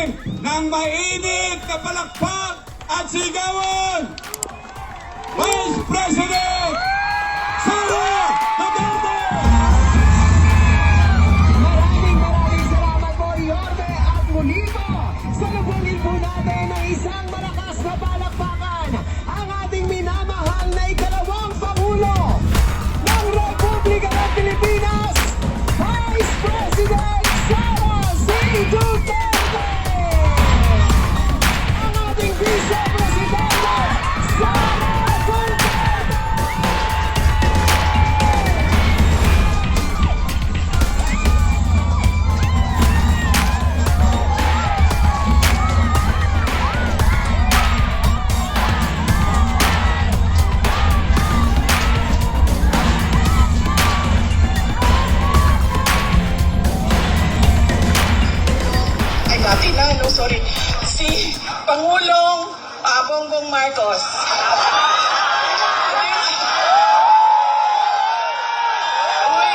natin ng mainit na palakpak at sigawan! Vice President Sara Duterte! Maraming maraming salamat po, Yorme at muli po. Salubungin po natin ng isang dati na, no, sorry, si Pangulong ah, Bongbong Marcos. Uy,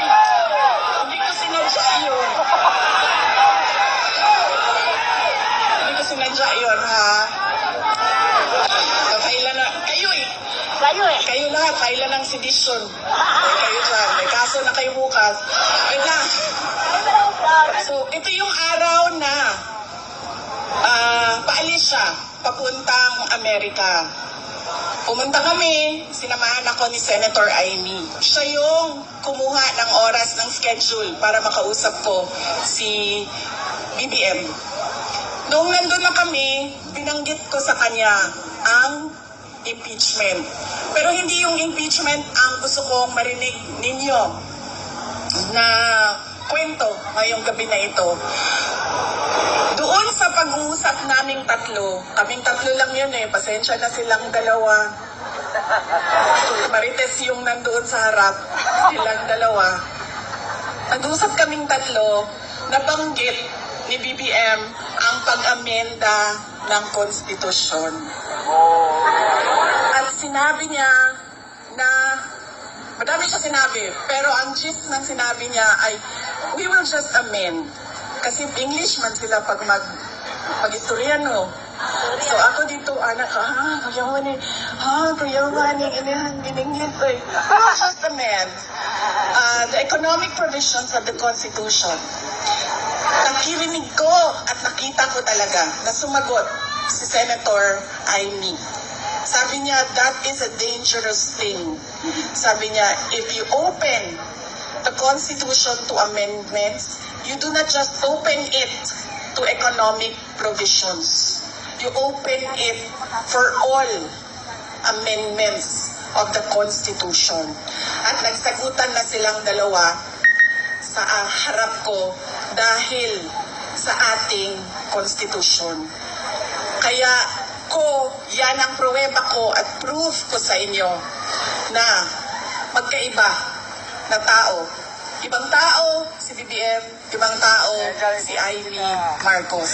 hindi ko sinadya yun. Hindi ko sinadya yun, ha? So, kailan na, kayo eh. Kayo eh. Kayo lahat, kailan ang sedisyon. Kayo dyan, may kaso na kayo bukas. Wait lang. So, ito yung araw na ah paalis siya papuntang Amerika. Pumunta kami, sinamahan ako ni Senator Amy. Siya yung kumuha ng oras ng schedule para makausap ko si BBM. Noong nandun na kami, binanggit ko sa kanya ang impeachment. Pero hindi yung impeachment ang gusto kong marinig ninyo na kwento ngayong gabi na ito. Pag-uusap naming tatlo, kaming tatlo lang yun eh, pasensya na silang dalawa. Marites yung nandoon sa harap, silang dalawa. Nag-usap kaming tatlo, nabanggit ni BBM ang pag-amenda ng konstitusyon. At sinabi niya na Madami siya sinabi, pero ang gist ng sinabi niya ay, we will just amend. Kasi English man sila pag mag mag-istoryano. So ako dito, anak, ah, kuyawan eh, ah, kuyawan eh, inihan, giningin ko eh. Will just amend uh, the economic provisions of the Constitution. Nakirinig ko at nakita ko talaga na sumagot si Senator Amy. Sabi niya, that is a dangerous thing. Sabi niya, if you open the Constitution to amendments, you do not just open it to economic provisions. You open it for all amendments of the Constitution. At nagsagutan na silang dalawa sa ah, harap ko dahil sa ating Constitution. Kaya ko, yan ang pruweba ko at proof ko sa inyo na magkaiba na tao. Ibang tao si BBM, ibang tao si Ivy Marcos.